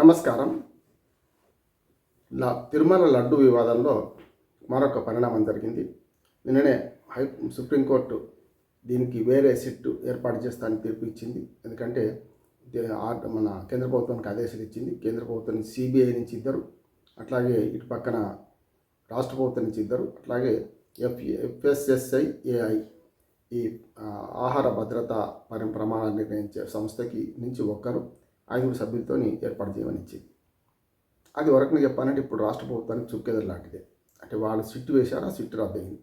నమస్కారం. లా తిరుమల లడ్డు వివాదంలో మరొక పరిణామం జరిగింది. నిన్ననే హై సుప్రీంకోర్టు దీనికి వేరే సిట్టు ఏర్పాటు చేస్తానని తీర్పు ఇచ్చింది. ఎందుకంటే మన కేంద్ర ప్రభుత్వానికి ఆదేశాలు ఇచ్చింది. కేంద్ర ప్రభుత్వం సిబిఐ నుంచి ఇద్దరు అట్లాగే ఇటు పక్కన రాష్ట్ర ప్రభుత్వం నుంచి ఇద్దరు అట్లాగే ఎఫ్ ఎఫ్ఎస్ఎస్ఐ ఏఐ ఈ ఆహార భద్రత పరి ప్రమాణాలు నిర్ణయించే సంస్థకి నుంచి ఒక్కరు ఐదుగురు సభ్యులతోని ఏర్పాటు చేయమనిచ్చింది. అది వరకు చెప్పాలంటే ఇప్పుడు రాష్ట్ర ప్రభుత్వానికి చుక్కెదర్ లాంటిదే. అంటే వాళ్ళు సిట్టు వేశారు ఆ సిట్టు రద్దయింది.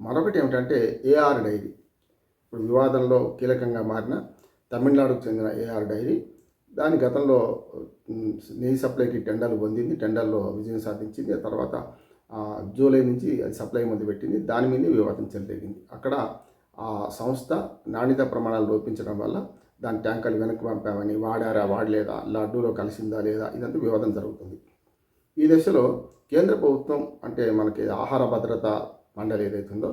మరొకటి ఏమిటంటే ఏఆర్ డైరీ. ఇప్పుడు వివాదంలో కీలకంగా మారిన తమిళనాడుకు చెందిన ఏఆర్ డైరీ దాని గతంలో నెయ్యి సప్లైకి టెండర్లు పొందింది టెండర్లో విజయం సాధించింది ఆ తర్వాత జూలై నుంచి అది సప్లై మొదలుపెట్టింది దాని మీద వివాదం చెలరేగింది. అక్కడ ఆ సంస్థ నాణ్యత ప్రమాణాలు లోపించడం వల్ల దాని ట్యాంకర్లు వెనక్కి పంపామని వాడారా వాడలేదా లడ్డూలో కలిసిందా లేదా ఇదంతా వివాదం జరుగుతుంది. ఈ దశలో కేంద్ర ప్రభుత్వం అంటే మనకి ఆహార భద్రత మండలి ఏదైతుందో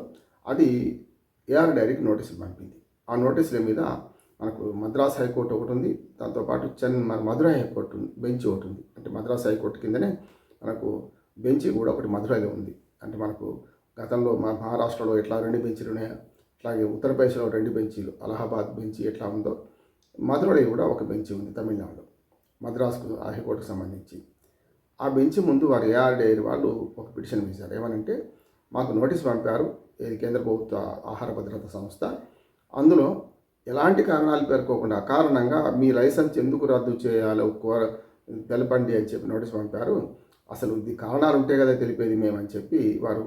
అది ఏఆర్ డైరీకి నోటీసులు పంపింది. ఆ నోటీసుల మీద మనకు మద్రాస్ హైకోర్టు ఒకటి ఉంది. దాంతోపాటు చెన్ మన మధురై హైకోర్టు బెంచ్ ఒకటి ఉంది. అంటే మద్రాస్ హైకోర్టు కిందనే మనకు బెంచ్ కూడా ఒకటి మధురైలో ఉంది. అంటే మనకు గతంలో మన మహారాష్ట్రలో ఎట్లా రెండు బెంచీలు ఉన్నాయో అట్లాగే ఉత్తరప్రదేశ్లో రెండు బెంచీలు అలహాబాద్ బెంచ్ ఎట్లా ఉందో మధురలో కూడా ఒక బెంచ్ ఉంది తమిళనాడు మద్రాసుకు ఆ హైకోర్టుకు సంబంధించి. ఆ బెంచ్ ముందు వారు ఏఆర్డీఐ వాళ్ళు ఒక పిటిషన్ వేశారు. ఏమనంటే మాకు నోటీస్ పంపారు ఇది కేంద్ర ప్రభుత్వ ఆహార భద్రత సంస్థ. అందులో ఎలాంటి కారణాలు పేర్కోకుండా కారణంగా మీ లైసెన్స్ ఎందుకు రద్దు చేయాలో కోర తెలపండి అని చెప్పి నోటీస్ పంపారు. అసలు ఇది కారణాలు ఉంటే కదా తెలిపేది మేమని చెప్పి వారు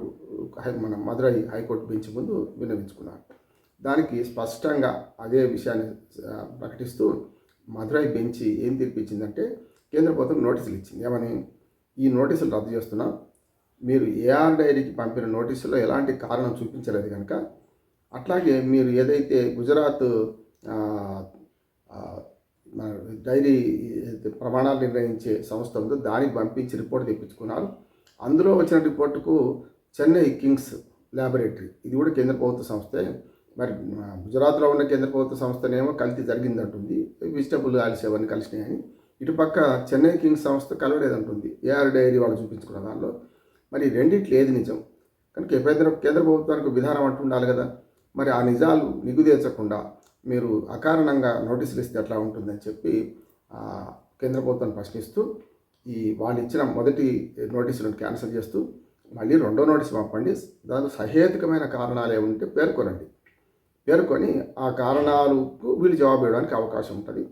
మన మదురై హైకోర్టు బెంచ్ ముందు విన్నవించుకున్నారు. దానికి స్పష్టంగా అదే విషయాన్ని ప్రకటిస్తూ మదురై బెంచి ఏం తీర్పిచ్చిందంటే కేంద్ర ప్రభుత్వం నోటీసులు ఇచ్చింది. ఏమని? ఈ నోటీసులు రద్దు చేస్తున్నాం. మీరు ఏఆర్ డైరీకి పంపిన నోటీసులో ఎలాంటి కారణం చూపించలేదు కనుక అట్లాగే మీరు ఏదైతే గుజరాత్ డైరీ ప్రమాణాలు నిర్ణయించే సంస్థ ఉందో దానికి పంపించి రిపోర్ట్ తెప్పించుకున్నారు. అందులో వచ్చిన రిపోర్టుకు చెన్నై కింగ్స్ ల్యాబొరేటరీ ఇది కూడా కేంద్ర ప్రభుత్వ సంస్థే. మరి గుజరాత్లో ఉన్న కేంద్ర ప్రభుత్వ సంస్థనేమో కల్తీ జరిగిందంటుంది. వెజిటబుల్ ఆయిల్స్ అవన్నీ కలిసినాయని ఇటుపక్క చెన్నై కింగ్స్ సంస్థ కలవలేదంటుంది. ఏఆర్ డైరీ వాళ్ళు చూపించుకున్న దానిలో. మరి రెండిట్లో ఏది నిజం? కనుక కేంద్ర కేంద్ర ప్రభుత్వానికి విధానం అంటూ ఉండాలి కదా. మరి ఆ నిజాలు నిగుదేర్చకుండా మీరు అకారణంగా నోటీసులు ఇస్తే ఎట్లా ఉంటుందని చెప్పి కేంద్ర ప్రభుత్వాన్ని ప్రశ్నిస్తూ ఈ వాళ్ళు ఇచ్చిన మొదటి నోటీసులను క్యాన్సిల్ చేస్తూ మళ్ళీ రెండో నోటీసు పంపండి. దానికి సహేతుకమైన కారణాలు ఏముంటే పేర్కొనండి. పేర్కొని ఆ కారణాలకు వీళ్ళు జవాబు ఇవ్వడానికి అవకాశం ఉంటుంది.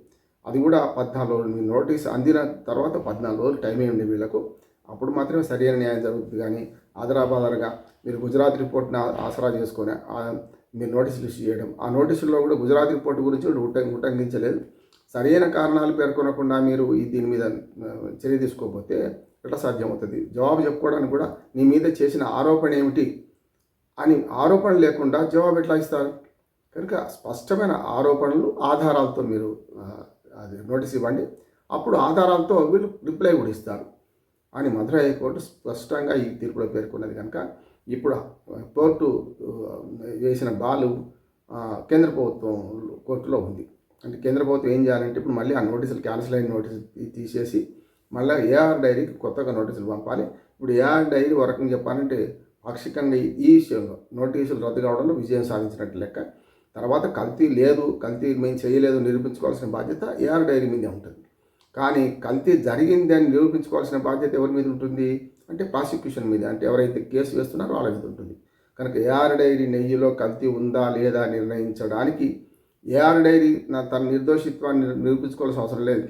అది కూడా పద్నాలుగు రోజులు మీ నోటీస్ అందిన తర్వాత పద్నాలుగు రోజులు టైం ఇవ్వండి వీళ్ళకు? అప్పుడు మాత్రమే సరైన న్యాయం జరుగుతుంది కానీ ఆదరాబాదరగా మీరు గుజరాత్ రిపోర్ట్ని ఆసరా చేసుకొని మీరు నోటీసులు ఇష్యూ చేయడం. ఆ నోటీసుల్లో కూడా గుజరాత్ రిపోర్ట్ గురించి ఉటంగి ఉటంకించలేదు. సరైన కారణాలు పేర్కొనకుండా మీరు దీని మీద చర్య తీసుకోకపోతే ఎట్లా సాధ్యమవుతుంది? జవాబు చెప్పుకోవడానికి కూడా నీ మీద చేసిన ఆరోపణ ఏమిటి? అని ఆరోపణ లేకుండా జవాబు ఎట్లా ఇస్తారు? కనుక స్పష్టమైన ఆరోపణలు ఆధారాలతో మీరు అది నోటీస్ ఇవ్వండి. అప్పుడు ఆధారాలతో వీళ్ళు రిప్లై కూడా ఇస్తారు. అని మధురై హైకోర్టు స్పష్టంగా ఈ తీర్పులో పేర్కొన్నది కనుక ఇప్పుడు కోర్టు వేసిన బాలు కేంద్ర ప్రభుత్వం కోర్టులో ఉంది. అంటే కేంద్ర ప్రభుత్వం ఏం చేయాలంటే ఇప్పుడు మళ్ళీ ఆ నోటీసులు క్యాన్సిల్ అయిన నోటీసులు తీసేసి మళ్ళీ ఏఆర్ డైరీకి కొత్తగా నోటీసులు పంపాలి. ఇప్పుడు ఏఆర్ డైరీ వరకు చెప్పాలంటే పాక్షికంగా ఈ విషయంలో నోటీసులు రద్దు కావడంలో విజయం సాధించినట్టు లెక్క తర్వాత కల్తీ లేదు కల్తీ మేము చేయలేదు నిరూపించుకోవాల్సిన బాధ్యత ఏఆర్ డైరీ మీదే ఉంటుంది. కానీ కల్తీ జరిగింది అని నిరూపించుకోవాల్సిన బాధ్యత ఎవరి మీద ఉంటుంది? అంటే ప్రాసిక్యూషన్ మీద. అంటే ఎవరైతే కేసు వేస్తున్నారో వాళ్ళ మీద ఉంటుంది. కనుక ఏఆర్ డైరీ నెయ్యిలో కల్తీ ఉందా లేదా నిర్ణయించడానికి ఏఆర్ డైరీ నా తన నిర్దోషిత్వాన్ని నిరూపించుకోవాల్సిన అవసరం లేదు.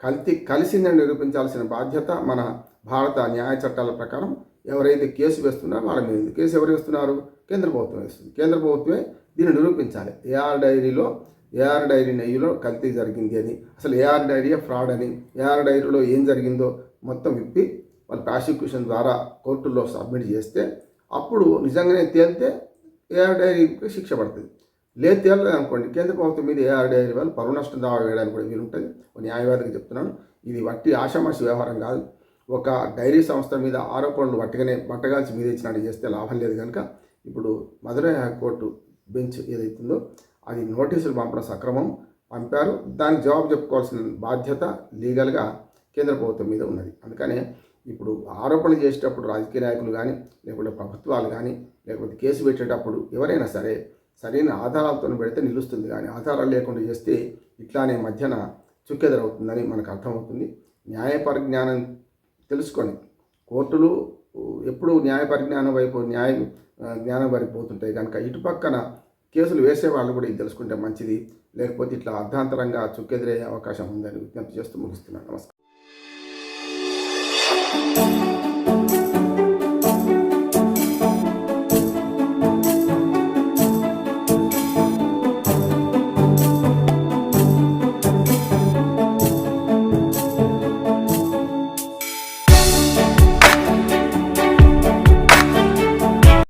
కల్తీ కలిసిందని నిరూపించాల్సిన బాధ్యత మన భారత న్యాయ చట్టాల ప్రకారం ఎవరైతే కేసు వేస్తున్నారో వాళ్ళ మీద కేసు ఎవరు వేస్తున్నారు? కేంద్ర ప్రభుత్వం వేస్తుంది. కేంద్ర ప్రభుత్వమే దీన్ని నిరూపించాలి. ఏఆర్ డైరీలో ఏఆర్ డైరీ నెయ్యిలో కల్తీ జరిగింది అని. అసలు ఏఆర్ డైరీయే ఫ్రాడ్ అని. ఏఆర్ డైరీలో ఏం జరిగిందో మొత్తం విప్పి వాళ్ళు ప్రాసిక్యూషన్ ద్వారా కోర్టుల్లో సబ్మిట్ చేస్తే అప్పుడు నిజంగానే తేలితే ఏఆర్ డైరీకి శిక్ష పడుతుంది. లేదు తేలలేదు అనుకోండి. కేంద్ర ప్రభుత్వం మీద ఏఆర్ డైరీ వాళ్ళు పరువు నష్టం దావా వేయడానికి కూడా వీలుంటుంది. ఒక న్యాయవాదికి చెప్తున్నాను. ఇది వట్టి ఆషామాషి వ్యవహారం కాదు. ఒక డైరీ సంస్థ మీద ఆరోపణలు వట్టగానే పట్టగాల్సి మీద ఇచ్చినట్టు చేస్తే లాభం లేదు కనుక ఇప్పుడు మధురై హైకోర్టు బెంచ్ ఏదైతుందో అది నోటీసులు పంపడం సక్రమం పంపారు. దానికి జవాబు చెప్పుకోవాల్సిన బాధ్యత లీగల్గా కేంద్ర ప్రభుత్వం మీద ఉన్నది. అందుకనే ఇప్పుడు ఆరోపణలు చేసేటప్పుడు రాజకీయ నాయకులు కానీ లేకుంటే ప్రభుత్వాలు కానీ లేకపోతే కేసు పెట్టేటప్పుడు ఎవరైనా సరే సరైన ఆధారాలతో పెడితే నిలుస్తుంది. కానీ ఆధారాలు లేకుండా చేస్తే ఇట్లానే మధ్యన చుక్కెదరవుతుందని మనకు అర్థమవుతుంది. న్యాయ పరిజ్ఞానం తెలుసుకొని కోర్టులు ఎప్పుడు న్యాయ పరిజ్ఞానం వైపు న్యాయ జ్ఞానం వైపు పోతుంటాయి. కనుక ఇటు పక్కన కేసులు వేసే వాళ్ళు కూడా ఇది తెలుసుకుంటే మంచిది. లేకపోతే ఇట్లా అర్ధాంతరంగా చుక్కెదిరే అవకాశం ఉందని విజ్ఞప్తి చేస్తూ ముగిస్తున్నాను. నమస్కారం.